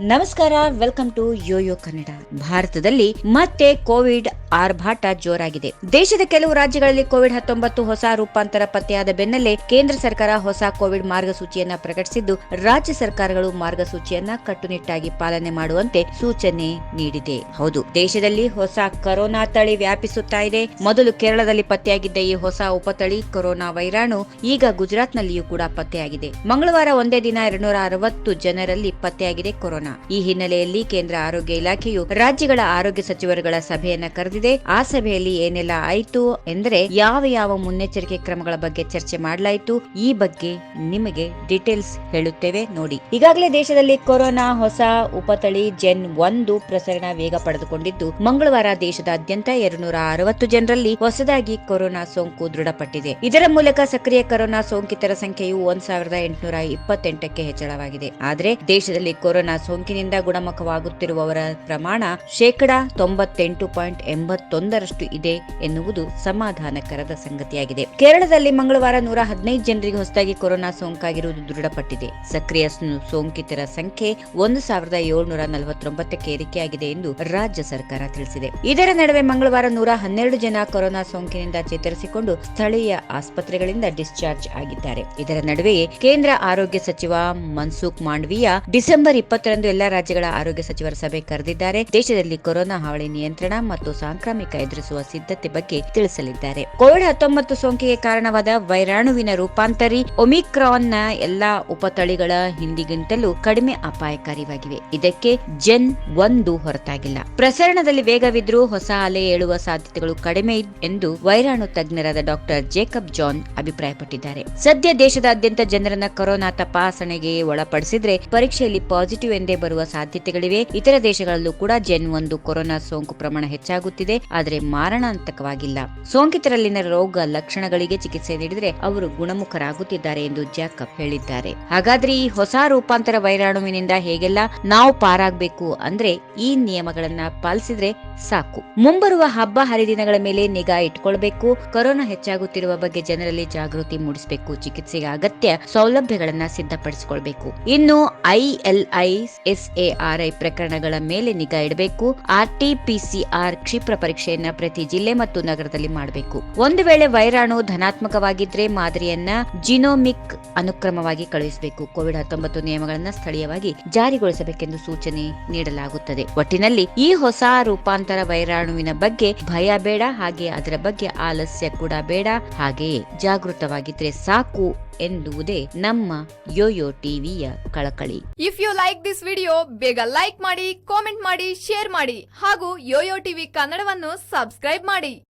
ನಮಸ್ಕಾರ welcome to Yoyo Kannada ಭಾರತದಲ್ಲಿ ಮತ್ತೆ ಕೋವಿಡ್ ಆರ್ಭಾಟ ಜೋರಾಗಿದೆ. ದೇಶದ ಕೆಲವು ರಾಜ್ಯಗಳಲ್ಲಿ ಕೋವಿಡ್ ಹತ್ತೊಂಬತ್ತು ಹೊಸ ರೂಪಾಂತರ ಪತ್ತೆಯಾದ ಬೆನ್ನಲ್ಲೇ ಕೇಂದ್ರ ಸರ್ಕಾರ ಹೊಸ ಕೋವಿಡ್ ಮಾರ್ಗಸೂಚಿಯನ್ನ ಪ್ರಕಟಿಸಿದ್ದು, ರಾಜ್ಯ ಸರ್ಕಾರಗಳು ಮಾರ್ಗಸೂಚಿಯನ್ನ ಕಟ್ಟುನಿಟ್ಟಾಗಿ ಪಾಲನೆ ಮಾಡುವಂತೆ ಸೂಚನೆ ನೀಡಿದೆ. ಹೌದು, ದೇಶದಲ್ಲಿ ಹೊಸ ಕೊರೋನಾ ತಳಿ ವ್ಯಾಪಿಸುತ್ತಾ ಇದೆ. ಮೊದಲು ಕೇರಳದಲ್ಲಿ ಪತ್ತೆಯಾಗಿದ್ದ ಈ ಹೊಸ ಉಪತಳಿ ಕೊರೋನಾ ವೈರಾಣು ಈಗ ಗುಜರಾತ್ನಲ್ಲಿಯೂ ಕೂಡ ಪತ್ತೆಯಾಗಿದೆ. ಮಂಗಳವಾರ ಒಂದೇ ದಿನ ಎರಡ್ನೂರ ಅರವತ್ತು ಜನರಲ್ಲಿ ಪತ್ತೆಯಾಗಿದೆ ಕೊರೋನಾ. ಈ ಹಿನ್ನೆಲೆಯಲ್ಲಿ ಕೇಂದ್ರ ಆರೋಗ್ಯ ಇಲಾಖೆಯು ರಾಜ್ಯಗಳ ಆರೋಗ್ಯ ಸಚಿವರುಗಳ ಸಭೆಯನ್ನ ಕರೆದಿದೆ. ಆ ಸಭೆಯಲ್ಲಿ ಏನೆಲ್ಲ ಆಯಿತು ಎಂದರೆ ಯಾವ ಯಾವ ಮುನ್ನೆಚ್ಚರಿಕೆ ಕ್ರಮಗಳ ಬಗ್ಗೆ ಚರ್ಚೆ ಮಾಡಲಾಯಿತು, ಈ ಬಗ್ಗೆ ನಿಮಗೆ ಡೀಟೇಲ್ಸ್ ಹೇಳುತ್ತೇವೆ ನೋಡಿ. ಈಗಾಗಲೇ ದೇಶದಲ್ಲಿ ಕೊರೋನಾ ಹೊಸ ಉಪತಳಿ ಜೆನ್ ಒಂದು ಪ್ರಸರಣ ವೇಗ ಪಡೆದುಕೊಂಡಿದ್ದು, ಮಂಗಳವಾರ ದೇಶದಾದ್ಯಂತ ಎರಡ್ನೂರ ಅರವತ್ತು ಜನರಲ್ಲಿ ಹೊಸದಾಗಿ ಕೊರೋನಾ ಸೋಂಕು ದೃಢಪಟ್ಟಿದೆ. ಇದರ ಮೂಲಕ ಸಕ್ರಿಯ ಕೊರೋನಾ ಸೋಂಕಿತರ ಸಂಖ್ಯೆಯು ಒಂದ್ ಸಾವಿರದ ಎಂಟುನೂರ ಇಪ್ಪತ್ತೆಂಟಕ್ಕೆ ಹೆಚ್ಚಳವಾಗಿದೆ. ಆದರೆ ದೇಶದಲ್ಲಿ ಕೊರೋನಾ ಸೋಂಕಿನಿಂದ ಗುಣಮುಖವಾಗುತ್ತಿರುವವರ ಪ್ರಮಾಣ ಶೇಕಡಾ ತೊಂಬತ್ತೆಂಟು ಪಾಯಿಂಟ್ ಎಂಬತ್ತೊಂದರಷ್ಟು ಇದೆ ಎನ್ನುವುದು ಸಮಾಧಾನಕರದ ಸಂಗತಿಯಾಗಿದೆ. ಕೇರಳದಲ್ಲಿ ಮಂಗಳವಾರ ನೂರ ಹದಿನೈದು ಜನರಿಗೆ ಹೊಸದಾಗಿ ಕೊರೋನಾ ಸೋಂಕಾಗಿರುವುದು ದೃಢಪಟ್ಟಿದೆ. ಸಕ್ರಿಯ ಸೋಂಕಿತರ ಸಂಖ್ಯೆ ಒಂದು ಸಾವಿರದ ಏಳ್ನೂರ ನಲವತ್ತೊಂಬತ್ತಕ್ಕೆ ಏರಿಕೆಯಾಗಿದೆ ಎಂದು ರಾಜ್ಯ ಸರ್ಕಾರ ತಿಳಿಸಿದೆ. ಇದರ ನಡುವೆ ಮಂಗಳವಾರ ನೂರ ಹನ್ನೆರಡು ಜನ ಕೊರೋನಾ ಸೋಂಕಿನಿಂದ ಚೇತರಿಸಿಕೊಂಡು ಸ್ಥಳೀಯ ಆಸ್ಪತ್ರೆಗಳಿಂದ ಡಿಸ್ಚಾರ್ಜ್ ಆಗಿದ್ದಾರೆ. ಇದರ ನಡುವೆಯೇ ಕೇಂದ್ರ ಆರೋಗ್ಯ ಸಚಿವ ಮನ್ಸುಖ್ ಮಾಂಡವಿಯಾ ಡಿಸೆಂಬರ್ ಇಪ್ಪತ್ತರಂದು ಎಲ್ಲಾ ರಾಜ್ಯಗಳ ಆರೋಗ್ಯ ಸಚಿವರ ಸಭೆ ಕರೆದಿದ್ದಾರೆ. ದೇಶದಲ್ಲಿ ಕೊರೋನಾ ಹಾವಳಿ ನಿಯಂತ್ರಣ ಮತ್ತು ಸಾಂಕ್ರಾಮಿಕ ಎದುರಿಸುವ ಸಿದ್ಧತೆ ಬಗ್ಗೆ ತಿಳಿಸಲಿದ್ದಾರೆ. ಕೋವಿಡ್ ಹತ್ತೊಂಬತ್ತು ಸೋಂಕಿಗೆ ಕಾರಣವಾದ ವೈರಾಣುವಿನ ರೂಪಾಂತರಿ ಒಮಿಕ್ರಾನ್ನ ಎಲ್ಲಾ ಉಪತಳಿಗಳ ಹಿಂದಿಗಿಂತಲೂ ಕಡಿಮೆ ಅಪಾಯಕಾರಿಯಾಗಿವೆ. ಇದಕ್ಕೆ ಜೆನ್ ಒಂದು ಹೊರತಾಗಿಲ್ಲ. ಪ್ರಸರಣದಲ್ಲಿ ವೇಗವಿದ್ರೂ ಹೊಸ ಅಲೆ ಏಳುವ ಸಾಧ್ಯತೆಗಳು ಕಡಿಮೆ ಎಂದು ವೈರಾಣು ತಜ್ಞರಾದ ಡಾಕ್ಟರ್ ಜೇಕಬ್ ಜಾನ್ ಅಭಿಪ್ರಾಯಪಟ್ಟಿದ್ದಾರೆ. ಸದ್ಯ ದೇಶದಾದ್ಯಂತ ಜನರನ್ನ ಕೊರೋನಾ ತಪಾಸಣೆಗೆ ಒಳಪಡಿಸಿದ್ರೆ ಪರೀಕ್ಷೆಯಲ್ಲಿ ಪಾಸಿಟಿವ್ ಎಂದೇ ಬರುವ ಸಾಧ್ಯತೆಗಳಿವೆ. ಇತರ ದೇಶಗಳಲ್ಲೂ ಕೂಡ ಜೆನ್ ಒಂದು ಕೊರೋನಾ ಸೋಂಕು ಪ್ರಮಾಣ ಹೆಚ್ಚಾಗುತ್ತಿದೆ. ಆದರೆ ಮಾರಣಾಂತಕವಾಗಿಲ್ಲ. ಸೋಂಕಿತರಲ್ಲಿನ ರೋಗ ಲಕ್ಷಣಗಳಿಗೆ ಚಿಕಿತ್ಸೆ ನೀಡಿದರೆ ಅವರು ಗುಣಮುಖರಾಗುತ್ತಿದ್ದಾರೆ ಎಂದು ಜಾಕಬ್ ಹೇಳಿದ್ದಾರೆ. ಹಾಗಾದ್ರೆ ಈ ಹೊಸ ರೂಪಾಂತರ ವೈರಾಣುವಿನಿಂದ ಹೇಗೆಲ್ಲ ನಾವು ಪಾರಾಗಬೇಕು ಅಂದ್ರೆ ಈ ನಿಯಮಗಳನ್ನ ಪಾಲಿಸಿದ್ರೆ ಸಾಕು. ಮುಂಬರುವ ಹಬ್ಬ ಹರಿದಿನಗಳ ಮೇಲೆ ನಿಗಾ ಇಟ್ಕೊಳ್ಬೇಕು. ಕೊರೋನಾ ಹೆಚ್ಚಾಗುತ್ತಿರುವ ಬಗ್ಗೆ ಜನರಲ್ಲಿ ಜಾಗೃತಿ ಮೂಡಿಸಬೇಕು. ಚಿಕಿತ್ಸೆಗೆ ಅಗತ್ಯ ಸೌಲಭ್ಯಗಳನ್ನ ಸಿದ್ಧಪಡಿಸಿಕೊಳ್ಬೇಕು. ಇನ್ನು ಐಎಲ್ಐ ಎಸ್ಎಆರ್ಐ ಪ್ರಕರಣಗಳ ಮೇಲೆ ನಿಗಾ ಇಡಬೇಕು ಆರ್ಟಿಪಿಸಿಆರ್ ಕ್ಷಿಪ್ರ ಪರೀಕ್ಷೆಯನ್ನ ಪ್ರತಿ ಜಿಲ್ಲೆ ಮತ್ತು ನಗರದಲ್ಲಿ ಮಾಡಬೇಕು. ಒಂದು ವೇಳೆ ವೈರಾಣು ಧನಾತ್ಮಕವಾಗಿದ್ರೆ ಮಾದರಿಯನ್ನ ಜಿನೋಮಿಕ್ ಅನುಕ್ರಮವಾಗಿ ಕಳುಹಿಸಬೇಕು. ಕೋವಿಡ್ ಹತ್ತೊಂಬತ್ತು ನಿಯಮಗಳನ್ನು ಸ್ಥಳೀಯವಾಗಿ ಜಾರಿಗೊಳಿಸಬೇಕೆಂದು ಸೂಚನೆ ನೀಡಲಾಗುತ್ತದೆ. ಒಟ್ಟಿನಲ್ಲಿ ಈ ಹೊಸ ರೂಪಾಂತರ ವೈರಾಣುವಿನ ಬಗ್ಗೆ ಭಯ ಬೇಡ, ಹಾಗೆ ಅದರ ಬಗ್ಗೆ ಆಲಸ್ಯ ಕೂಡ ಬೇಡ, ಹಾಗೆಯೇ ಜಾಗೃತವಾಗಿದ್ರೆ ಸಾಕು ಎನ್ನುವುದೇ ನಮ್ಮ ಯೋಯೋ ಟಿವಿಯ ಕಳಕಳಿ. If you like this video ಬೇಗ ಲೈಕ್ ಮಾಡಿ ಕಾಮೆಂಟ್ ಮಾಡಿ ಶೇರ್ ಮಾಡಿ ಹಾಗೂ ಯೋಯೋ ಟಿವಿ ಕನ್ನಡವನ್ನು ಸಬ್ಸ್ಕ್ರೈಬ್ ಮಾಡಿ.